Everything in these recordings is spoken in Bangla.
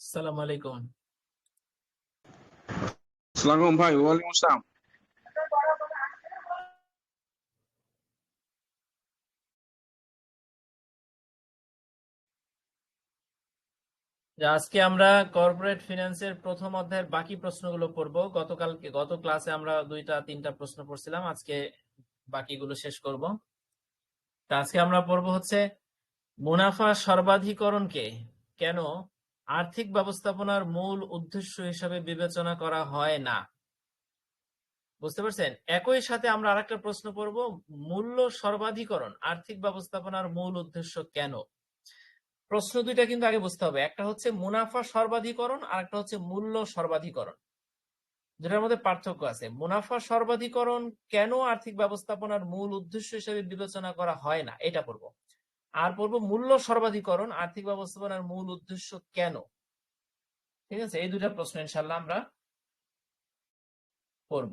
আসসালামু আলাইকুম। সালাম ভাই ওয়ালাইকুম আসসালাম। আজকে আমরা কর্পোরেট ফিনান্সের প্রথম অধ্যায়ের বাকি প্রশ্নগুলো পড়ব। গতকালকে গত ক্লাসে আমরা দুইটা তিনটা প্রশ্ন পড়ছিলাম। আজকে বাকিগুলো শেষ করব। তা আজকে আমরা পড়ব হচ্ছে মুনাফা সর্বাধিকরণকে কেন? আর্থিক ব্যবস্থাপনার মূল উদ্দেশ্য হিসাবে বিবেচনা করা হয় না। বুঝতে পারছেন? একই সাথে আমরা আরেকটা প্রশ্ন পড়ব মূল্য সর্বাধিকরণ, আর্থিক ব্যবস্থাপনার মূল উদ্দেশ্য কেন? প্রশ্ন দুইটা কিন্তু আগে বুঝতে হবে। একটা হচ্ছে মুনাফা সর্বাধিকরণ আর একটা হচ্ছে মূল্য সর্বাধিকরণ। দুটার মধ্যে পার্থক্য আছে। মুনাফা সর্বাধিকরণ কেন আর্থিক ব্যবস্থাপনার মূল উদ্দেশ্য হিসেবে বিবেচনা করা হয় না? এটা পড়ব। আর পড়ব মূল্য সর্বাধিকরণ, আর্থিক ব্যবস্থাপনার মূল উদ্দেশ্য কেন? ঠিক আছে? এই দুটা প্রশ্ন ইনশাল্লাহ আমরা পড়ব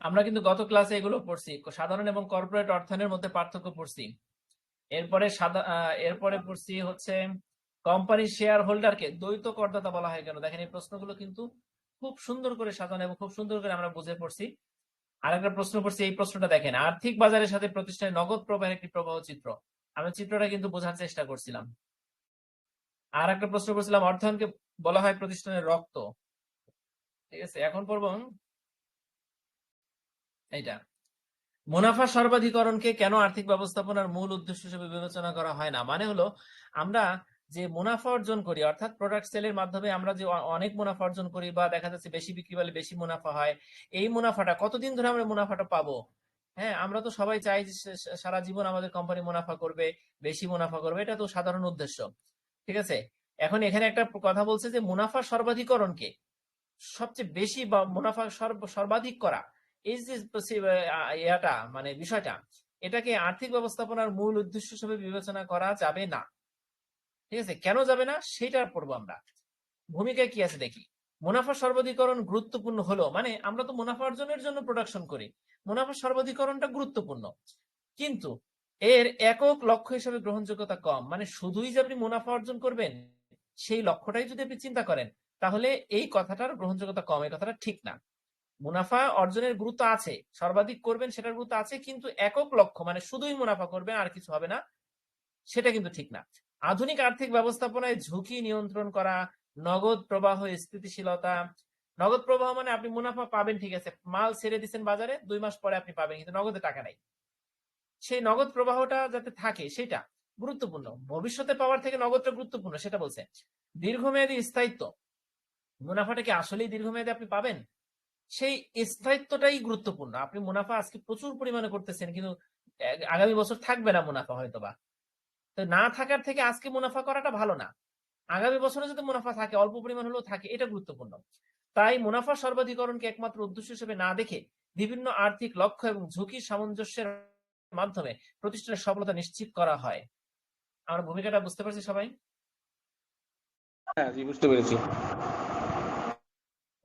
আমরা কিন্তু গত ক্লাসে এগুলো পড়ছি। সাধারণ এবং কর্পোরেট অর্থায়নের মধ্যে পার্থক্য পড়ছি। এরপরে এরপরে পড়ছি হচ্ছে কোম্পানির শেয়ার হোল্ডারকে দ্বৈত করদাতা বলা হয় কেন? দেখেন, এই প্রশ্নগুলো কিন্তু খুব সুন্দর করে সাজানো এবং খুব সুন্দর করে আমরা বুঝে পড়ছি। আর একটা প্রশ্ন পড়ছি, এই প্রশ্নটা দেখেন, আর্থিক বাজারের সাথে প্রতিষ্ঠানের নগদ প্রবাহের একটি প্রবাহ চিত্র। আমি চিত্রটা কিন্তু বোঝার চেষ্টা করছিলাম। আর একটা প্রশ্ন করছিলাম, অর্থায়নকে বলা হয় প্রতিষ্ঠানের রক্ত। ঠিক আছে, এখন পড়ব। এইটা। মুনাফা সর্বাধিকরণকে কেন আর্থিক ব্যবস্থাপনার মূল উদ্দেশ্য হিসেবে বিবেচনা করা হয় না? মানে হলো, আমরা যে মুনাফা অর্জন করি, অর্থাৎ প্রোডাক্ট সেলের মাধ্যমে আমরা যে অনেক মুনাফা অর্জন করি বা দেখা যাচ্ছে বেশি বিক্রি পেলে বেশি মুনাফা হয়, এই মুনাফাটা, কতদিন ধরে আমরা মুনাফাটা পাবো? হ্যাঁ আমরা তো সবাই চাই যে সারা জীবন আমাদের কোম্পানি মুনাফা করবে, বেশি মুনাফা করবে, এটা তো সাধারণ উদ্দেশ্য। ঠিক আছে? এখন এখানে একটা কথা বলছে যে মুনাফা সর্বাধিকরণকে সবচেয়ে বেশি বা মুনাফা সর্ব- সর্বাধিক করা ইয়াটা মানে বিষয়টা, এটাকে আর্থিক ব্যবস্থাপনার মূল উদ্দেশ্য হিসেবে বিবেচনা করা যাবে না। ঠিক আছে? কেন যাবে না? সেটা পড়ব আমরা। ভূমিকায় কি আছে দেখি। মুনাফা সর্বাধিকরণ গুরুত্বপূর্ণ হলো মানে আমরা তো মুনাফা অর্জনের জন্য প্রোডাকশন করি। মুনাফা সর্বাধিকরণটা গুরুত্বপূর্ণ। কিন্তু এর একক লক্ষ্য হিসেবে গ্রহণযোগ্যতা কম মানে শুধুই যে আপনি মুনাফা অর্জন করবেন, সেই লক্ষ্যটাই যদি আপনি চিন্তা করেন, তাহলে এই কথাটার গ্রহণযোগ্যতা কম, এই কথাটা ঠিক না। মুনাফা অর্জনের গুরুত্ব আছে। সর্বাধিক করবেন সেটার গুরুত্ব আছে, কিন্তু একক লক্ষ্য মানে শুধুই মুনাফা করবেন, আর কিছু হবে না, সেটা কিন্তু ঠিক না। আধুনিক আর্থিক ব্যবস্থাপনায় ঝুঁকি নিয়ন্ত্রণ করা, নগদ প্রবাহ, স্থিতিশীলতা, নগদ প্রবাহ মানে আপনি মুনাফা পাবেন, ঠিক আছে, মাল ছেড়ে দিচ্ছেন বাজারে, দুই মাস পরে আপনি পাবেন, কিন্তু নগদে টাকা নাই। সেই নগদ প্রবাহটা যাতে থাকে, সেটা গুরুত্বপূর্ণ। ভবিষ্যতে পাওয়ার থেকে নগদটা গুরুত্বপূর্ণ, সেটা বলছে, দীর্ঘমেয়াদী স্থায়িত্ব, মুনাফাটা কি আসলেই দীর্ঘমেয়াদে আপনি পাবেন? সেই স্থায়িত্বটাই গুরুত্বপূর্ণ। আপনি মুনাফা আজকে প্রচুর পরিমাণে করতেছেন, কিন্তু আগামী বছর থাকবে না মুনাফা হয়তোবা। তো না থাকার থেকে আজকে মুনাফা করাটা ভালো না। আগামী বছরে যদি মুনাফা থাকে, অল্প পরিমাণ হলেও থাকে, এটা গুরুত্বপূর্ণ। তাই মুনাফা সর্বাধিকরণকে একমাত্র উদ্দেশ্য হিসেবে না দেখে বিভিন্ন আর্থিক লক্ষ্য এবং ঝুঁকির সামঞ্জস্যের মাধ্যমে প্রতিষ্ঠানের সফলতা নিশ্চিত করা হয়। আমার ভূমিকাটা বুঝতে পারছি সবাই? হ্যাঁ জি, বুঝতে পেরেছি।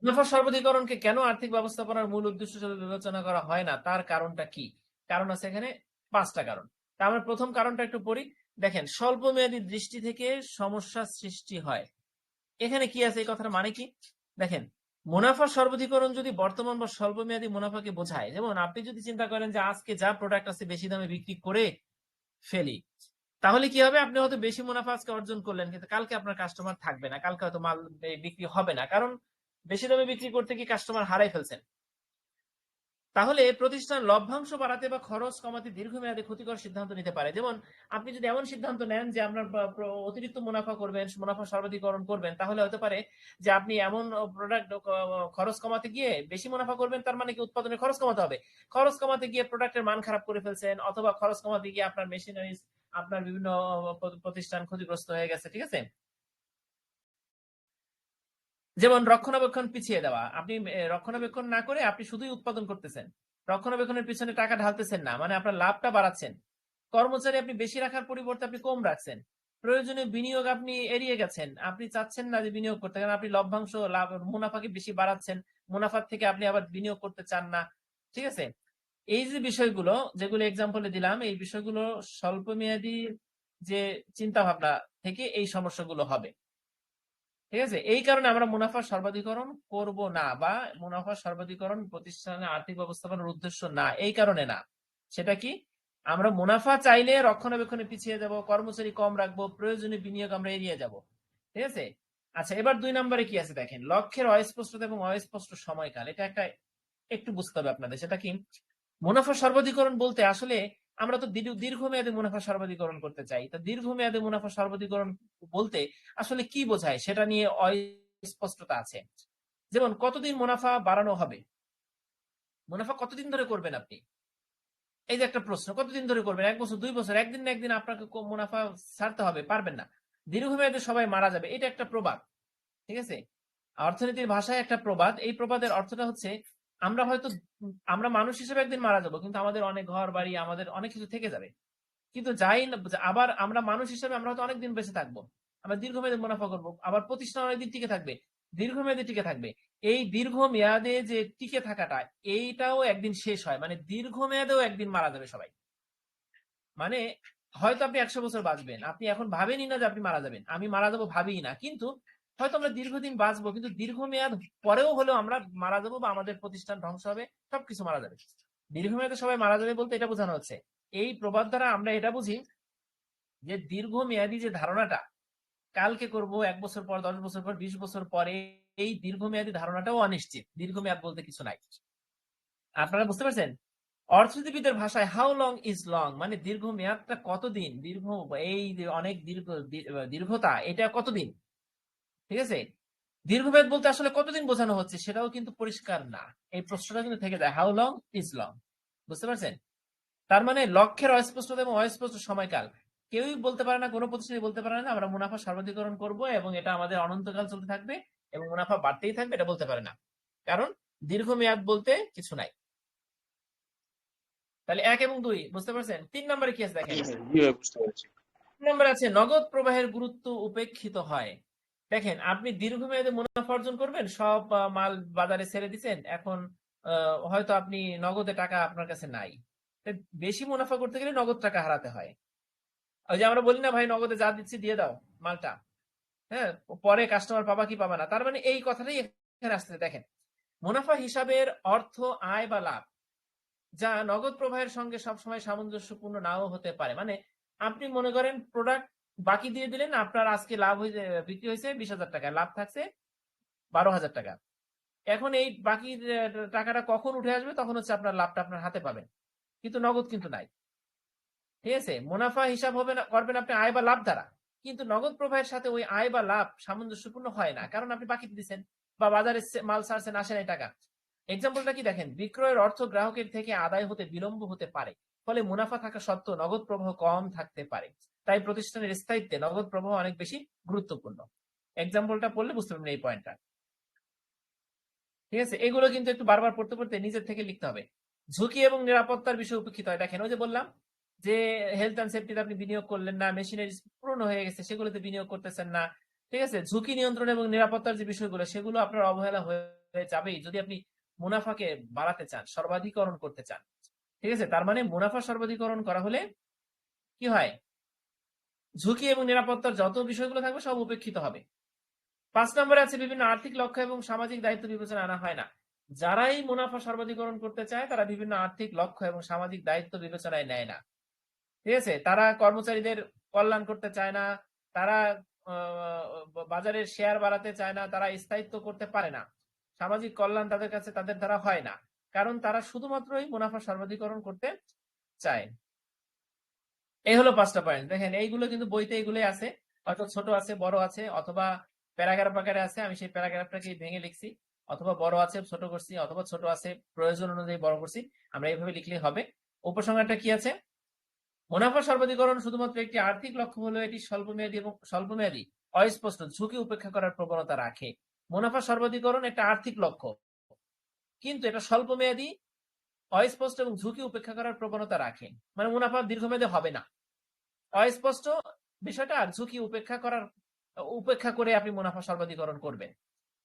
মুনাফা সর্বাধিকরণকে কেন আর্থিক ব্যবস্থাপনার মূল উদ্দেশ্য হিসেবে বিবেচনা করা হয় না? তার কারণটা কি? কারণ আছে এখানে পাঁচটা কারণ। তা আমরা প্রথম কারণটা একটু পড়ি। দেখেন, স্বল্পমেয়াদী দৃষ্টি থেকে সমস্যা সৃষ্টি হয়। এখানে কি আছে? এই কথার মানে কি? দেখেন, মুনাফা সর্বাধিকরণ যদি বর্তমান বা স্বল্পমেয়াদী মুনাফাকে বোঝায়, যেমন আপনি যদি চিন্তা করেন যে আজকে যা প্রোডাক্ট আছে বেশি দামে বিক্রি করে ফেলি, তাহলে কি হবে? আপনি হয়তো বেশি মুনাফা আজকে অর্জন করলেন, কিন্তু কালকে আপনার কাস্টমার থাকবে না, কালকে হয়তো মাল বিক্রি হবে না। কারণ বেশি দামে বিক্রি করতে কি কাস্টমার হারাই ফেলছেন? তাহলে প্রতিষ্ঠান লভ্যাংশ বাড়াতে বা খরচ কমাতে দীর্ঘমেয়াদী ক্ষতিকর সিদ্ধান্ত নিতে পারে। যেমন, আপনি যদি এমন সিদ্ধান্ত নেন যে আপনার অতিরিক্ত মুনাফা করবেন, মুনাফা সর্বাধিকরণ করবেন, তাহলে হতে পারে যে আপনি এমন প্রোডাক্ট খরচ কমাতে গিয়ে বেশি মুনাফা করবেন, তার মানে কি উৎপাদনের খরচ কমাতে হবে। খরচ কমাতে গিয়ে প্রোডাক্টের মান খারাপ করে ফেলছেন, অথবা খরচ কমাতে গিয়ে আপনার মেশিনারিজ আপনার বিভিন্ন প্রতিষ্ঠান ক্ষতিগ্রস্ত হয়ে গেছে, ঠিক আছে? যেমন রক্ষণাবেক্ষণ পিছিয়ে দেওয়া। আপনি রক্ষণাবেক্ষণ না করে আপনি শুধুই উৎপাদন করতেছেন। রক্ষণাবেক্ষণের পিছনে টাকা ঢালতেছেন না মানে আপনার লাভটা বাড়াচ্ছেন। কর্মচারী আপনি বেশি রাখার পরিবর্তে আপনি কম রাখছেন। প্রয়োজনীয় বিনিয়োগ আপনি এড়িয়ে গেছেন। আপনি চাচ্ছেন না যে বিনিয়োগ করতে, কারণ আপনি লভ্যাংশ লাভ, মুনাফাকে বেশি বাড়াচ্ছেন। মুনাফার থেকে আপনি আবার বিনিয়োগ করতে চান না। ঠিক আছে? এই যে বিষয়গুলো, যেগুলো এক্সাম্পলে দিলাম, এই বিষয়গুলো স্বল্প মেয়াদী যে চিন্তা ভাবনা থেকে এই সমস্যাগুলো হবে। ঠিক আছে? এই কারণে আমরা মুনাফা সর্বাধিকরণ করব না বা মুনাফা সর্বাধিকরণ প্রতিষ্ঠানের আর্থিক ব্যবস্থাপনার উদ্দেশ্য না। এই কারণে না। সেটা কি? আমরা মুনাফা চাইলে রক্ষণাবেক্ষণে পিছিয়ে যাব, কর্মচারী কম রাখব, প্রয়োজনীয় বিনিয়োগ আমরা এড়িয়ে যাব। ঠিক আছে? আচ্ছা এবার দুই নম্বরে কি আছে দেখেন? লক্ষ্যের অস্পষ্টতা এবং অস্পষ্ট সময়কাল। এটা একটা, একটু বুঝতে হবে আপনাদের। সেটা কি? মুনাফা সর্বাধিকরণ বলতে আসলে আমরা তো দীর্ঘ- দীর্ঘমেয়াদী মুনাফা সর্বাধিকরণ করতে চাই। তো দীর্ঘমেয়াদী মুনাফা সর্বাধিকরণ বলতে আসলে কি বোঝায় সেটা নিয়ে অস্পষ্টতা আছে। যেমন, কতদিন মুনাফা বাড়ানো হবে? মুনাফা কতদিন ধরে করবেন আপনি? এই যে একটা প্রশ্ন, কতদিন ধরে করবেন? এক বছর, দুই বছর, একদিন না একদিন আপনাকে মুনাফা ছাড়তে হবে, পারবেন না। দীর্ঘমেয়াদে সবাই মারা যাবে, এটা একটা প্রবাদ, ঠিক আছে? অর্থনীতির ভাষায় একটা প্রবাদ, এই প্রবাদের অর্থটা হচ্ছে আমরা হয়তো, আমরা মানুষ হিসেবে একদিন মারা যাব, কিন্তু আমাদের অনেক ঘর বাড়ি আমাদের অনেক কিছু থেকে যাবে। কিন্তু যাই না আবার আমরা মানুষ হিসেবে আমরা হয়তো অনেকদিন বেঁচে থাকব। আমরা দীর্ঘমেয়াদে মুনাফা করব, আবার প্রতিষ্ঠান অনেকদিন টিকে থাকবে, দীর্ঘমেয়াদে টিকে থাকবে। এই দীর্ঘ মেয়াদে যে টিকে থাকাটা, এইটাও একদিন শেষ হয়। মানে দীর্ঘমেয়াদেও একদিন মারা যাবে সবাই। মানে হয়তো আপনি একশো বছর বাঁচবেন, আপনি এখন ভাবেনই না যে আপনি মারা যাবেন। আমি মারা যাব ভাবিই না। কিন্তু হয়তো আমরা দীর্ঘদিন বাঁচবো, কিন্তু দীর্ঘমেয়াদ পরেও হলেও আমরা মারা যাব বা আমাদের প্রতিষ্ঠান ধ্বংস হবে, সবকিছু মারা যাবে। দীর্ঘমেয়াদে সবাই মারা যাবে বলতে এটা বোঝানো হচ্ছে। এই প্রবাদ দ্বারা আমরা এটা বুঝি যে দীর্ঘমেয়াদী যে ধারণাটা, কালকে করব, এক বছর পর, দশ বছর পর, বিশ বছর পরে, এই দীর্ঘমেয়াদী ধারণাটাও অনিশ্চিত। দীর্ঘমেয়াদ বলতে কিছু নাই। আপনারা বুঝতে পারছেন? অর্থনীতিবিদের ভাষায় হাউ লং ইজ লং মানে দীর্ঘমেয়াদটা কতদিন? দীর্ঘ, এই অনেক দীর্ঘ দীর্ঘতা, এটা কতদিন? ঠিক আছে? দীর্ঘমেয়াদ বলতে আসলে কতদিন বোঝানো হচ্ছে সেটাও কিন্তু পরিষ্কার না। এই প্রশ্নটা কিন্তু থেকে যায় হাউ লং ইজ লং বুঝতে পারছেন? তার মানে লক্ষ্যের অস্পষ্টতা এবং অস্পষ্ট সময়কাল। কেউই বলতে পারে না কোনো প্রতিষ্ঠানে বলতে পারে না আমরা মুনাফা সর্বাধিকরণ করব এবং এটা আমাদের অনন্তকাল চলতে থাকবে এবং মুনাফা বাড়তেই থাকবে এটা বলতে পারে না। কারণ দীর্ঘমেয়াদ বলতে কিছু নাই। তাহলে এক এবং দুই বুঝতে পারছেন? তিন নম্বরে কি আছে দেখেন? বুঝতে পেরেছি। তিন নম্বরে আছে নগদ প্রবাহের গুরুত্ব উপেক্ষিত হয়। দেখেন, আপনি দীর্ঘমেয়াদে মুনাফা অর্জন করবেন, সব মাল বাজারে ছেড়ে দিচ্ছেন এখন হয়তো আপনি নগদে টাকা আপনার কাছে নাই। বেশি মুনাফা করতে গেলে নগদ টাকা হারাতে হয়। ওই যে আমরা বলি না, ভাই, নগদে যা দিচ্ছি দিয়ে দাও মালটা। হ্যাঁ পরে কাস্টমার পাবা কি পাবা না। তার মানে এই কথাটাই এখানে আসতে দেখেন, মুনাফা হিসাবের অর্থ আয় বা লাভ, যা নগদ প্রবাহের সঙ্গে সবসময় সামঞ্জস্যপূর্ণ নাও হতে পারে। মানে আপনি মনে করেন প্রোডাক্ট বাকি দিয়ে দিলেন, আপনার আজকে লাভ হয়েছে বিক্রি হয়েছে বিশ হাজার টাকা, লাভ থাকছে বারো হাজার টাকা। এখন এই বাকি টাকাটা কখন উঠে আসবে তখন হচ্ছে আপনার লাভটা আপনার হাতে পাবেন। কিন্তু নগদ কিন্তু নাই। ঠিক আছে? মুনাফা হিসাব হবে না, করবেন আপনি আয় বা লাভ দ্বারা। কিন্তু নগদ প্রবাহের সাথে ওই আয় বা লাভ সামঞ্জস্যপূর্ণ হয় না। কারণ আপনি বাকি দিচ্ছেন বা বাজারে মাল ছাড়ছেন, আসে নাই টাকা। এক্সাম্পলটা কি দেখেন? বিক্রয়ের অর্থ গ্রাহকের থেকে আদায় হতে বিলম্ব হতে পারে। ফলে মুনাফা থাকা সত্ত্বেও নগদ প্রবাহ কম থাকতে পারে। তাই প্রতিষ্ঠানের স্থায়িত্বে নগদ প্রবাহ অনেক বেশি গুরুত্বপূর্ণ। এক্সাম্পলটা পড়লে বুঝতে পারবেন এই পয়েন্টটা ঠিক আছে? এগুলো কিন্তু একটু বারবার পড়তে পড়তে নিজের থেকে লিখতে হবে। ঝুঁকি এবং নিরাপত্তার বিষয় উপেক্ষিত হয়। দেখেন, ওই যে বললাম যে হেলথ অ্যান্ড সেফটিতে আপনি বিনিয়োগ করলেন না মেশিনারি পুরনো হয়ে গেছে, সেগুলোতে বিনিয়োগ করতেছেন না। ঠিক আছে? ঝুঁকি নিয়ন্ত্রণ এবং নিরাপত্তার যে বিষয়গুলো, সেগুলো আপনার অবহেলা হয়ে যাবেই। যদি আপনি মুনাফাকে বাড়াতে চান, সর্বাধিকরণ করতে চান ঠিক আছে? তার মানে মুনাফা সর্বাধিকরণ করা হলে কি হয়? ঝুঁকি এবং নিরাপত্তার যত বিষয়গুলো থাকবে সব উপেক্ষিত হবে। পাঁচ নম্বরে আছে বিভিন্ন আর্থিক লক্ষ্য এবং সামাজিক দায়িত্ব বিবেচনা আনা হয় না। যারাই মুনাফা সর্বাধিকরণ করতে চায়, তারা বিভিন্ন আর্থিক লক্ষ্য এবং সামাজিক দায়িত্ব বিবেচনায় নেয় না। ঠিক আছে? তারা কর্মচারীদের কল্যাণ করতে চায় না, তারা বাজারের শেয়ার বাড়াতে চায় না, তারা স্থায়িত্ব করতে পারে না। সামাজিক কল্যাণ তাদের কাছে, তাদের দ্বারা হয় না। কারণ তারা শুধুমাত্রই মুনাফা সর্বাধিকরণ করতে চায়। এই হলো পাঁচটা পয়েন্ট দেখেন, এইগুলো কিন্তু বইতে এইগুলোই আছে। হয়তো ছোট আছে, বড় আছে, অথবা প্যারাগ্রাফ আকারে আছে, আমি সেই প্যারাগ্রাফটাকে ভেঙে লিখছি। অথবা বড় আছে, ছোট করছি, অথবা ছোট আছে, প্রয়োজন অনুযায়ী বড় করছি, আমরা এইভাবে লিখলেই হবে। উপসংহারটা কি আছে? মুনাফা সর্বাধিকরণ শুধুমাত্র একটি আর্থিক লক্ষ্য হলো এটি স্বল্পমেয়াদী এবং স্বল্পমেয়াদী, অস্পষ্ট, ঝুঁকি উপেক্ষা করার প্রবণতা রাখে। মুনাফা সর্বাধিকরণ একটা আর্থিক লক্ষ্য। কিন্তু এটা স্বল্পমেয়াদী, অস্পষ্ট এবং ঝুঁকি উপেক্ষা করার প্রবণতা রাখে। মানে মুনাফা দীর্ঘমেয়াদী হবে না। অস্পষ্ট বিষয়টা আর ঝুঁকি উপেক্ষা করার, উপেক্ষা করে আপনি মুনাফা সর্বাধিকরণ করবেন।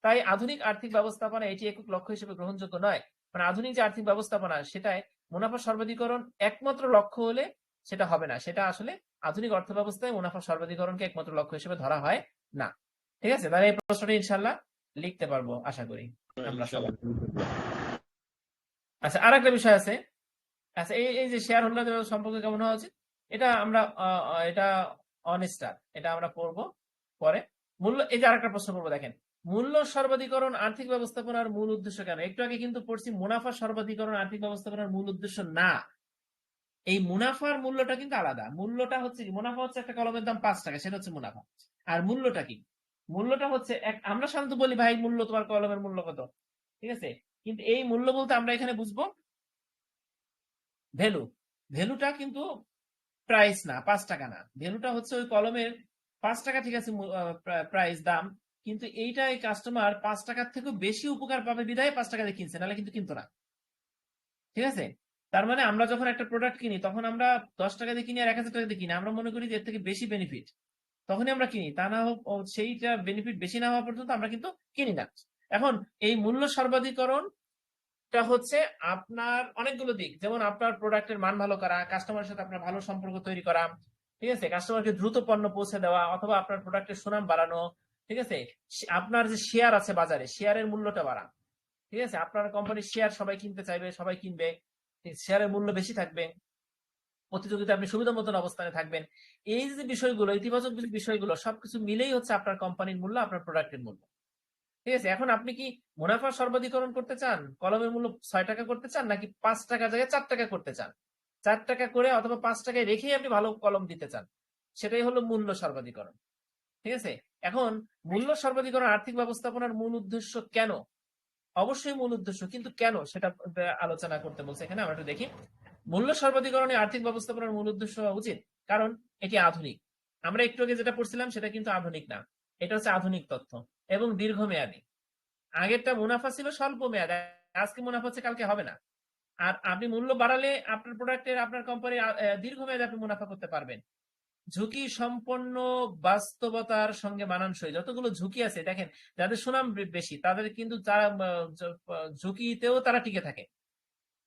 তাই আধুনিক আর্থিক ব্যবস্থাপনা এটি একক লক্ষ্য হিসেবে গ্রহণযোগ্য নয়। মানে আধুনিক যে আর্থিক ব্যবস্থাপনা, সেটায় মুনাফা সর্বাধিকরণ একমাত্র লক্ষ্য হলে সেটা হবে না। সেটা আসলে আধুনিক অর্থ ব্যবস্থায় মুনাফা সর্বাধিকরণকে একমাত্র লক্ষ্য হিসেবে ধরা হয় না। ঠিক আছে? তাহলে এই প্রশ্নটা ইনশাল্লাহ লিখতে পারব, আশা করি। আচ্ছা আর একটা বিষয় আছে। আচ্ছা এই এই যে শেয়ার হোল্ডারদের সম্পর্কে কেমন হওয়া উচিত? এটা আমরা এটা অনেস্টার এটা আমরা পড়ব পরে। মূল্য এই যে আরেকটা প্রশ্ন করব দেখেন। মূল্য সর্বাধিকরণ আর্থিক ব্যবস্থাপনার মূল উদ্দেশ্য কেন? একটু আগে কিন্তু পড়ছি মুনাফা সর্বাধিকরণ আর্থিক ব্যবস্থাপনার মূল উদ্দেশ্য না। এই মুনাফার মূল্যটা কিন্তু আলাদা। মূল্যটা হচ্ছে কি? মুনাফা হচ্ছে একটা কলমের দাম পাঁচ টাকা সেটা হচ্ছে মুনাফা। আর মূল্যটা কি? মূল্যটা হচ্ছে এক, আমরা সাধারণত বলি, ভাই, মূল্য তোমার কলমের মূল্য কত? ঠিক আছে? কিন্তু এই মূল্য বলতে আমরা এখানে বুঝব, ভ্যালু। ভ্যালুটা কিন্তু প্রাইস না, পাঁচ টাকা না। ভ্যালুটা হচ্ছে ওই কলমের পাঁচ টাকা ঠিক আছে প্রাইস দাম। কিন্তু এইটা এই কাস্টমার পাঁচ টাকার থেকেও বেশি উপকার পাবে বিধায় পাঁচ টাকা দিয়ে কিনছে, নাহলে কিন্তু কিনতো না। ঠিক আছে? তার মানে আমরা যখন একটা প্রোডাক্ট কিনি, তখন আমরা দশ টাকা দিয়ে কিনি আর এক হাজার টাকা দিয়ে কিনি। আমরা মনে করি যে এর থেকে বেশি বেনিফিট তখনই আমরা কিনি। তা না সেইটা বেনিফিট বেশি না হওয়া পর্যন্ত আমরা কিন্তু কিনি না। এখন এই মূল্য সর্বাধিকরণ হচ্ছে আপনার অনেকগুলো দিক। যেমন আপনার প্রোডাক্টের মান ভালো করা কাস্টমারের সাথে আপনার ভালো সম্পর্ক তৈরি করা, ঠিক আছে? কাস্টমারকে দ্রুত পণ্য পৌঁছে দেওয়া অথবা আপনার প্রোডাক্টের সুনাম বাড়ানো, ঠিক আছে? আপনার যে শেয়ার আছে বাজারে শেয়ারের মূল্যটা বাড়া ঠিক আছে? আপনার কোম্পানির শেয়ার সবাই কিনতে চাইবে, সবাই কিনবে। শেয়ারের মূল্য বেশি থাকবে। প্রতিযোগিতা আপনি সুবিধা মতন অবস্থানে থাকবেন। এই যে বিষয়গুলো, ইতিবাচক বিষয়গুলো, সবকিছু মিলেই হচ্ছে আপনার কোম্পানির মূল্য, আপনার প্রোডাক্টের মূল্য। ঠিক আছে? এখন আপনি কি মুনাফা সর্বাধিকরণ করতে চান? কলমের মূল্য ছয় টাকা করতে চান, নাকি পাঁচ টাকা জায়গায় চার টাকা করতে চান? চার টাকা করে অথবা পাঁচ টাকায় রেখেই আপনি ভালো কলম দিতে চান, সেটাই হলো মূল্য সর্বাধিকরণ। ঠিক আছে? এখন মূল্য সর্বাধিকরণ আর্থিক ব্যবস্থাপনার মূল উদ্দেশ্য কেন? অবশ্যই মূল উদ্দেশ্য, কিন্তু কেন? সেটা আলোচনা করতে বলছে এখানে, আমরা একটু দেখি। মূল্য সর্বাধিকরণে আর্থিক ব্যবস্থাপনার মূল উদ্দেশ্য হওয়া উচিত। কারণ এটি আধুনিক। আমরা একটু আগে যেটা পড়ছিলাম সেটা কিন্তু আধুনিক না। এটা হচ্ছে আধুনিক তথ্য এবং দীর্ঘমেয়াদী। আগেরটা মুনাফা ছিল স্বল্প মেয়াদে আজকে মুনাফা হচ্ছে কালকে হবে না। আর আপনি মূল্য বাড়ালে আপনার প্রোডাক্টের আপনার কোম্পানি দীর্ঘমেয়াদে আপনি মুনাফা করতে পারবেন। ঝুঁকি সম্পন্ন বাস্তবতার সঙ্গে মানানসই। যতগুলো ঝুঁকি আছে, দেখেন, যাদের সুনাম বেশি, তাদের কিন্তু তারা ঝুঁকিতেও তারা টিকে থাকে।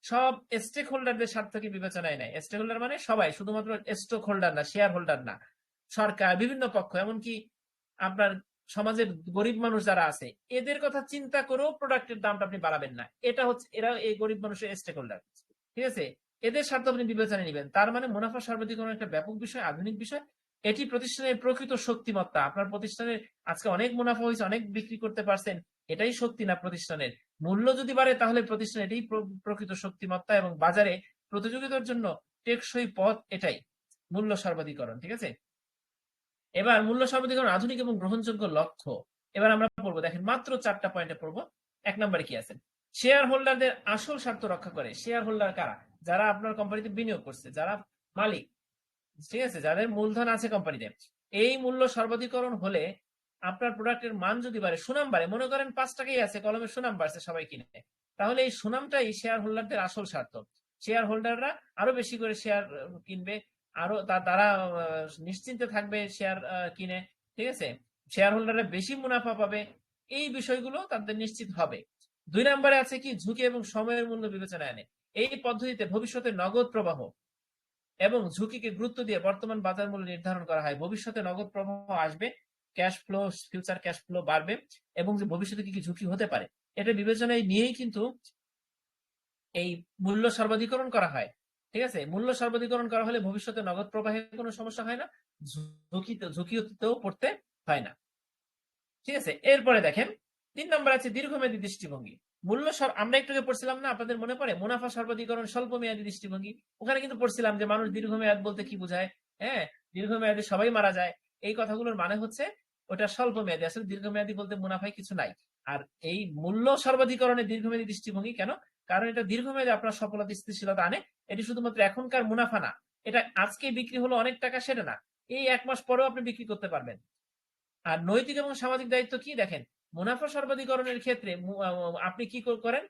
সব স্টেক হোল্ডারদের স্বার্থকে বিবেচনায় নেয়। স্টেক হোল্ডার মানে সবাই, শুধুমাত্র স্টক হোল্ডার না শেয়ার হোল্ডার না। সরকার, বিভিন্ন পক্ষ, এমনকি আপনার সমাজের গরিব মানুষ যারা আছে, এদের কথা চিন্তা করেও প্রোডাক্টের দামটা আপনি বাড়াবেন না। এটা হচ্ছে, এরা এই গরিব মানুষের স্টেক হোল্ডার ঠিক আছে? এদের স্বার্থ আপনি বিবেচনায় নেবেন। তার মানে মুনাফা সর্বাধিকরণ একটা ব্যাপক বিষয়, আধুনিক বিষয়। এটি প্রতিষ্ঠানের প্রকৃত শক্তিমত্তা। আপনার প্রতিষ্ঠানের আজকে অনেক মুনাফা হয়েছে, অনেক বিক্রি করতে পারছেন, এটাই শক্তি না প্রতিষ্ঠানের। মূল্য যদি বাড়ে, তাহলে প্রতিষ্ঠান এটাই প্রকৃত শক্তিমত্তা এবং বাজারে প্রতিযোগিতার জন্য টেকসই পথ এটাই, মূল্য সর্বাধিকরণ, ঠিক আছে? এবার মূল্য সর্বাধিকরণ আধুনিক এবং গ্রহণযোগ্য লক্ষ্য। এবার আমরা পড়ব, দেখেন মাত্র চারটা পয়েন্টে পড়ব, এক নম্বরে কি আছে? শেয়ার হোল্ডারদের আসল স্বার্থ রক্ষা করে। শেয়ার হোল্ডার কারা? যারা আপনার কোম্পানিতে বিনিয়োগ করছে, যারা মালিক, ঠিক আছে? যাদের মূলধন আছে কোম্পানিতে। এই মূল্য সর্বাধিকরণ হলে আপনার প্রোডাক্টের মান যদি বাড়ে, সুনাম বাড়ে, মনে করেন পাঁচ টাকাই আছে কলমের সুনাম বাড়ছে, সবাই কিনে। তাহলে এই সুনামটাই শেয়ার হোল্ডারদের আসল স্বার্থ শেয়ার হোল্ডাররা আরও বেশি করে শেয়ার কিনবে, আরও তারা নিশ্চিন্তে থাকবে শেয়ার কিনে, ঠিক আছে? শেয়ার হোল্ডাররা বেশি মুনাফা পাবে, এই বিষয়গুলো তাদের নিশ্চিত হবে। দুই নম্বরে আছে কি? ঝুঁকি এবং সময়ের মূল্য বিবেচনায় আনে। এই পদ্ধতিতে ভবিষ্যতে নগদ প্রবাহ এবং ঝুঁকিকে গুরুত্ব দিয়ে বর্তমান বাজার মূল্য নির্ধারণ করা হয়। ভবিষ্যতে নগদ প্রবাহ আসবে cash flow future cash flow বাড়বে এবং যে ভবিষ্যতে কি কি ঝুঁকি হতে পারে, এটা বিবেচনায় নিয়েই কিন্তু এই মূল্য সর্বাধিকরণ করা হয়। ঠিক আছে? মূল্য সর্বাধিকরণ করা হলে ভবিষ্যতে নগদ প্রবাহে কোনো সমস্যা হয় না, ঝুঁকিতে ঝুঁকিতেও পড়তে হয় না। ঠিক আছে? এরপরে দেখেন, তিন নম্বর আছে দীর্ঘমেয়াদী দৃষ্টিভঙ্গি। মূল্য আমরা একটু পড়ছিলাম না, আপনাদের মনে পড়ে? মুনাফা সর্বাধিকরণ স্বল্প মেয়াদী দৃষ্টিভঙ্গি। ওখানে কিন্তু পড়ছিলাম যে মানুষ দীর্ঘমেয়াদ বলতে কি বোঝায়? হ্যাঁ? দীর্ঘমেয়াদে সবাই মারা যায়। এই কথাগুলোর মানে হচ্ছে ওটা স্বল্প মেয়াদী আসলে দীর্ঘমেয়াদী বলতে মুনাফায় কিছু নাই। আর এই মূল্য সর্বাধিকরণের দীর্ঘমেয়াদী দৃষ্টিভঙ্গি কেন? কারণ এটা দীর্ঘমেয়াদী আপনার সফলতা, স্থিতিশীলতা আনে। এটি শুধুমাত্র এখনকার মুনাফা না, এটা আজকে বিক্রি হলো অনেক টাকা সেটা না। এই এক মাস পরেও আপনি বিক্রি করতে পারবেন। আর নৈতিক এবং সামাজিক দায়িত্ব কি? দেখেন, মুনাফা সর্বাধিকরণের ক্ষেত্রে আপনি কি করেন?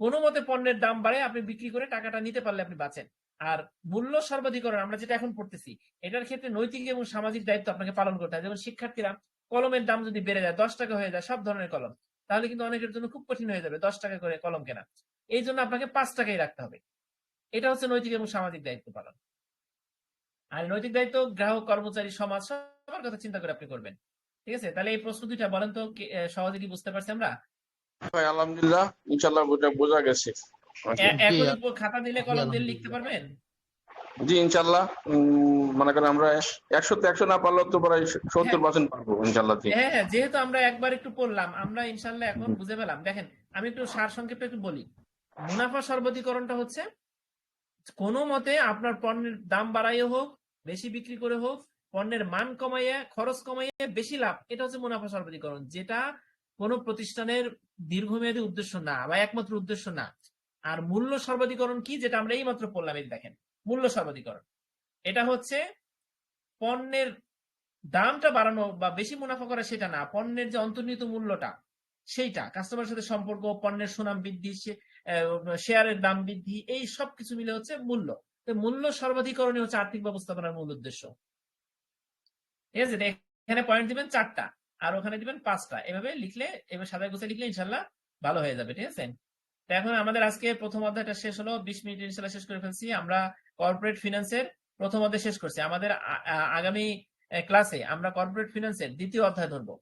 কোনো মতে পণ্যের দাম বাড়ে আপনি বিক্রি করে টাকাটা নিতে পারলে আপনি বাঁচেন। আর মূল্য সর্বাধিকরণ আমরা যেটা এখন পড়তেছি, এটার ক্ষেত্রে নৈতিক এবং সামাজিক দায়িত্ব আপনাকে পালন করতে হয়। যেমন শিক্ষার্থীরা কলমের দাম যদি বেড়ে যায়, দশ টাকা হয়ে যায়, সব ধরনের কলম, তাহলে কিন্তু অনেকের জন্য খুব কঠিন হয়ে যাবে দশ টাকা করে কলম কেনা। এই জন্য আপনাকে পাঁচ টাকাই রাখতে হবে। এটা হচ্ছে নৈতিক এবং সামাজিক দায়িত্ব পালন। আর নৈতিক দায়িত্ব, গ্রাহক, কর্মচারী, সমাজ, সবার কথা চিন্তা করে আপনি করবেন। ঠিক আছে? তাহলে এই প্রশ্ন দুইটা বলেন তো সহজে কি বুঝতে পারছি আমরা? আলহামদুলিল্লাহ ইনশাল্লাহ বোঝা গেছে। এখন জি, উপর খাতা দিলে কলম দিলে লিখতে পারবেন? জি ইনশাল্লাহ মনে করেন আমরা একশো একশো না পারলেও তো প্রায় সত্তর পার্সেন্ট পারব ইনশাল্লাহ হ্যাঁ হ্যাঁ যেহেতু আমরা একবার একটু পড়লাম আমরা ইনশাল্লাহ এখন বুঝে পেলাম। দেখেন আমি একটু সার সংক্ষেপে একটু বলি। মুনাফা সর্বাধিকরণটা হচ্ছে কোনো মতে আপনার পণ্যের দাম বাড়াইয়ে হোক বেশি বিক্রি করে হোক পণ্যের মান কমাইয়া খরচ কমাইয়া বেশি লাভ এটা হচ্ছে মুনাফা সর্বাধিকরণ। যেটা কোনো প্রতিষ্ঠানের দীর্ঘমেয়াদী উদ্দেশ্য না বা একমাত্র উদ্দেশ্য না। আর মূল্য সর্বাধিকরণ কি যেটা আমরা এইমাত্র পড়লাম, এই দেখেন, মূল্য সর্বাধিকরণ। এটা হচ্ছে পণ্যের দামটা বাড়ানো বা বেশি মুনাফা করা সেটা না, পণ্যের যে অন্তর্নিহিত মূল্যটা সেইটা কাস্টমারের সাথে সম্পর্ক, পণ্যের সুনাম বৃদ্ধি শেয়ারের দাম বৃদ্ধি, এই সব কিছু মিলে হচ্ছে মূল্য। মূল্য সর্বাধিকরণই হচ্ছে আর্থিক ব্যবস্থাপনার মূল উদ্দেশ্য। ঠিক আছে এখানে পয়েন্ট দিবেন চারটা, আর ওখানে দিবেন পাঁচটা। এভাবে লিখলে, এবার সাদা গুছে লিখলে ইনশাল্লাহ ভালো হয়ে যাবে, ঠিক আছে? এখন আমাদের আজকে প্রথম অধ্যায়টা শেষ হলো। বিশ মিনিট ইনশাল্লাহ শেষ করে ফেলছি। আমরা কর্পোরেট ফিনান্সের প্রথম অধ্যায় শেষ করছি। আমাদের আগামী ক্লাসে আমরা কর্পোরেট ফিনান্সের দ্বিতীয় অধ্যায় ধরবো।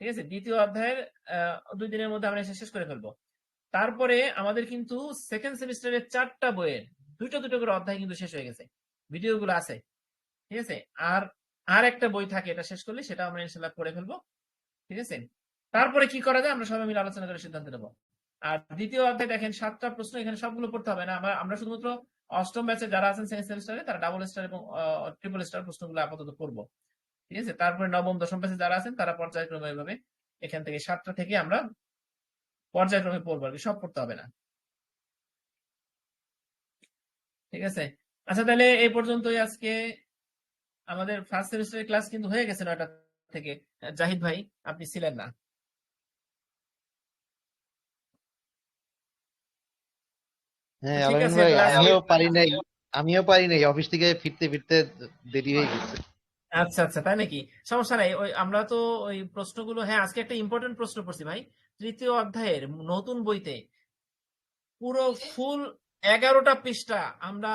ঠিক আছে? দ্বিতীয় অধ্যায়ের দুই দিনের মধ্যে আমরা শেষ করে ফেলব। তারপরে আমাদের কিন্তু সেকেন্ড সেমিস্টারের চারটা বইয়ের দুটো দুটো করে অধ্যায় কিন্তু শেষ হয়ে গেছে। ভিডিওগুলো আছে। ঠিক আছে? আর আর একটা বই থাকে এটা শেষ করলে সেটা আমরা ইনশাল্লাহ পড়ে ফেলব। ঠিক আছে? তারপরে কি করা যায়? আমরা সবাই মিলে আলোচনা করে সিদ্ধান্ত নেব। আর দ্বিতীয় অধ্যায় দেখেন, সাতটা প্রশ্ন এখানে সবগুলো পড়তে হবে না। আমরা আমরা শুধুমাত্র অষ্টম ব্যাচে যারা আছেন সেকেন্ড সেমিস্টারে তারা ডাবল স্টার এবং ট্রিপল স্টার প্রশ্নগুলো আপাতত পড়ব। ঠিক আছে? তারপরে নবম, দশম ব্যাচে যারা আছেন, তারা পর্যায়ক্রমে এভাবে এখান থেকে সাতটা থেকে আমরা পর্যায়ক্রমে পড়ব আর কি, সব পড়তে হবে না। ঠিক আছে? আচ্ছা তাহলে এই পর্যন্তই আজকে। আমাদের ফার্স্ট সেমিস্টারের ক্লাস কিন্তু হয়ে গেছে নয়টা থেকে। জাহিদ ভাই, আপনি ছিলেন না। হ্যাঁ ঠিক আলামিন আছে, ভাই তাহলে আমিও পারি নাই আমিও পারি নাই অফিস থেকে ফিরতে ফিরতে দেরি হয়ে গেছে। আচ্ছা আচ্ছা তাই নাকি? সমস্যা নাই ওই আমরা তো ওই প্রশ্নগুলো হ্যাঁ আজকে একটা ইম্পর্টেন্ট প্রশ্ন পড়ছি ভাই। তৃতীয় অধ্যায়ের নতুন বইতে পুরো ফুল এগারোটা পৃষ্ঠা আমরা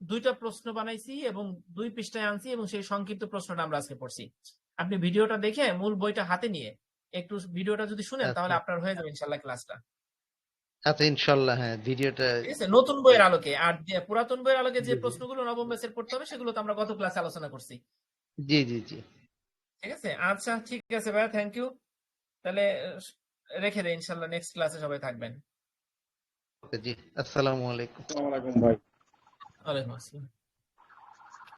দুইটা প্রশ্ন বানাইছি এবং দুই পৃষ্ঠায় আনছি এবং সেই সংক্ষিপ্ত প্রশ্নটা আমরা আজকে পড়ছি। আপনি ভিডিওটা দেখে মূল বইটা হাতে নিয়ে একটু ভিডিওটা যদি শুনেন তাহলে আচ্ছা। আপনার হয়ে যাবে ইনশাল্লাহ ক্লাসটা। আচ্ছা ইনশাল্লাহ হ্যাঁ ভিডিওটা ঠিক আছে নতুন বইয়ের আলোকে আর পুরাতন বইয়ের আলোকে যে। প্রশ্নগুলো নবম ব্যাচের পড়তে হবে সেগুলো তো আমরা গত ক্লাসে আলোচনা করছি। জি জি জি। ঠিক আছে? আচ্ছা ঠিক আছে ভাইয়া থ্যাংক ইউ তাহলে রেখে দেয় ইনশাল্লাহ নেক্সট ক্লাসে সবাই থাকবেন। জি আসসালামু আলাইকুম। আসসালামু আলাইকুম ভাই। ওয়ালাইকুম আসসালাম।